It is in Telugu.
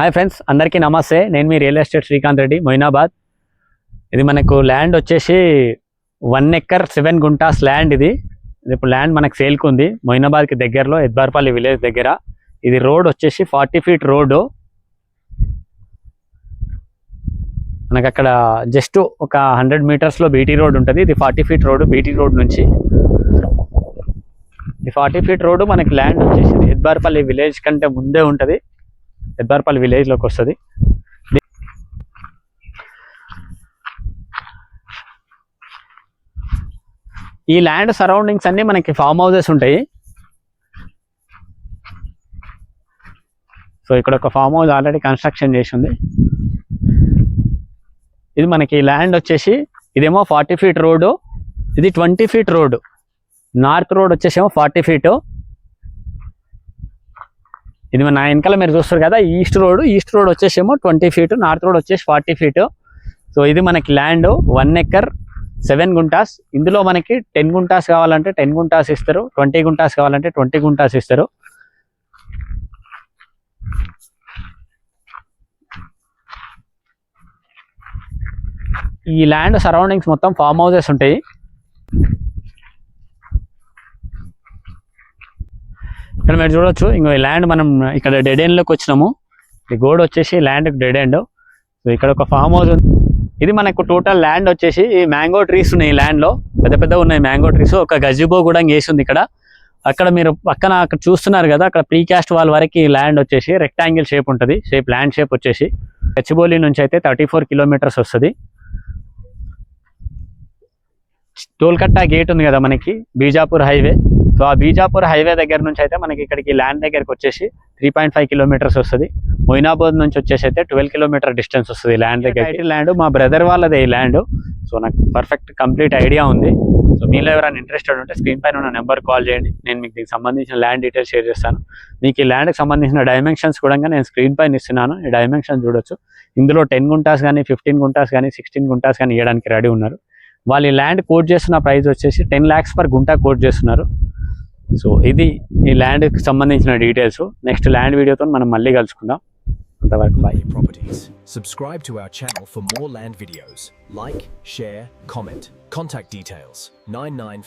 హాయ్ ఫ్రెండ్స్ అందరికీ నమస్తే. నేను మీ రియల్ ఎస్టేట్ శ్రీకాంత్ రెడ్డి మొయినాబాద్. ఇది మనకు ల్యాండ్ వచ్చేసి one acre seven guntas land ఇది. ఇప్పుడు ల్యాండ్ మనకు సేల్కి ఉంది. మొయినాబాద్కి దగ్గరలో ఎద్బార్పల్లి విలేజ్ దగ్గర. ఇది రోడ్ వచ్చేసి ఫార్టీ ఫీట్ రోడ్డు మనకు అక్కడ జస్ట్ ఒక హండ్రెడ్ మీటర్స్లో బీటీ రోడ్ ఉంటుంది. ఇది forty feet road BT road నుంచి. ఈ ఫార్టీ ఫీట్ రోడ్డు మనకి ల్యాండ్ వచ్చేసి ఎద్బార్పల్లి విలేజ్ కంటే ముందే ఉంటుంది. ఎద్బార్పల్లి విలేజ్లోకి వస్తుంది. ఈ ల్యాండ్ సరౌండింగ్స్ అన్ని మనకి ఫామ్ హౌసెస్ ఉంటాయి. సో ఇక్కడ ఒక ఫామ్ హౌస్ ఆల్రెడీ కన్స్ట్రక్షన్ చేసి ఉంది ఇది మనకి ల్యాండ్ వచ్చేసి ఇదేమో ఫార్టీ ఫీట్ రోడ్డు. ఇది twenty feet road. North road వచ్చేసేమో ఫార్టీ ఫీటు ఇది మన నా వెనకాల మీరు చూస్తారు కదా ఈస్ట్ రోడ్ ఈస్ట్ రోడ్ వచ్చేసేమో ట్వంటీ ఫీట్ నార్త్ రోడ్ వచ్చేసి ఫార్టీ ఫీట్. సో ఇది మనకి land one acre seven guntas. ఇందులో మనకి టెన్ గుంటాస్ కావాలంటే టెన్ గుంటాస్ ఇస్తారు ట్వంటీ గుంటాస్ కావాలంటే ట్వంటీ గుంటాస్ ఇస్తారు. ఈ ల్యాండ్ సరౌండింగ్స్ మొత్తం ఫామ్ హౌసెస్ ఉంటాయి. ఇక్కడ మీరు చూడొచ్చు ఇంకో ఈ ల్యాండ్ మనం ఇక్కడ డెడ్ ఎండ్లోకి వచ్చినాము. ఈ గోడ వచ్చేసి ల్యాండ్ డెడ్ ఎండ్ సో ఇక్కడ ఒక ఫామ్ హౌస్ ఉంది. ఇది మనకు టోటల్ ల్యాండ్ వచ్చేసి ఈ మ్యాంగో ట్రీస్ ఉన్నాయి ఈ ల్యాండ్లో. పెద్ద పెద్ద ఉన్నాయి మ్యాంగో ట్రీస్ ఒక గజిబో కూడా వేసింది ఇక్కడ. అక్కడ మీరు పక్కన అక్కడ చూస్తున్నారు కదా అక్కడ ప్రీకాస్ట్ వాల్ వరకు ల్యాండ్ వచ్చేసి రెక్టాంగిల్ షేప్ ఉంటుంది. షేప్ ల్యాండ్ షేప్ వచ్చేసి గచ్చిబౌలి నుంచి అయితే థర్టీ ఫోర్ కిలోమీటర్స్ వస్తుంది. టోల్కట్టా గేట్ ఉంది కదా మనకి బీజాపూర్ హైవే సో ఆ బీజాపూర్ హైవే దగ్గర నుంచి అయితే మనకి ఇక్కడికి ల్యాండ్ దగ్గరికి వచ్చేసి త్రీ పాయింట్ ఫైవ్ కిలోమీటర్స్ వస్తుంది. మొయినాబాద్ నుంచి వచ్చేసి అయితే ట్వెల్వ్ కిలోమీటర్ డిస్టెన్స్ వస్తుంది ల్యాండ్ దగ్గర ల్యాండ్ మా బ్రదర్ వాళ్ళదే ఈ ల్యాండ్ సో నాకు పర్ఫెక్ట్ కంప్లీట్ ఐడియా ఉంది. సో మీలో ఎవరైనా ఇంట్రెస్టెడ్ ఉంటే స్క్రీన్ పైన ఉన్న నెంబర్ కాల్ చేయండి. నేను మీకు దీనికి సంబంధించిన ల్యాండ్ డీటెయిల్స్ షేర్ చేస్తాను. మీకు ఈ ల్యాండ్కి సంబంధించిన డైమెన్షన్స్ కూడా నేను స్క్రీన్ పైన ఇస్తున్నాను. ఈ డైమెన్షన్ చూడొచ్చు. ఇందులో టెన్ గుంటాస్ కానీ ఫిఫ్టీన్ గుంటాస్ కానీ సిక్స్టీన్ గుంటాస్ కానీ ఇవ్వడానికి రెడీ ఉన్నారు. వాళ్ళు ఈ ల్యాండ్ కోట్ చేస్తున్న ప్రైస్ వచ్చేసి ten lakhs per gunta quote చేస్తున్నారు. సో ఇది ఈ ల్యాండ్కి సంబంధించిన డీటెయిల్స్ నెక్స్ట్ ల్యాండ్ వీడియోతో మనం మళ్ళీ కలుసుకుందాం. అంతవరకు bye properties subscribe to our channel for more land videos like share comment contact details nine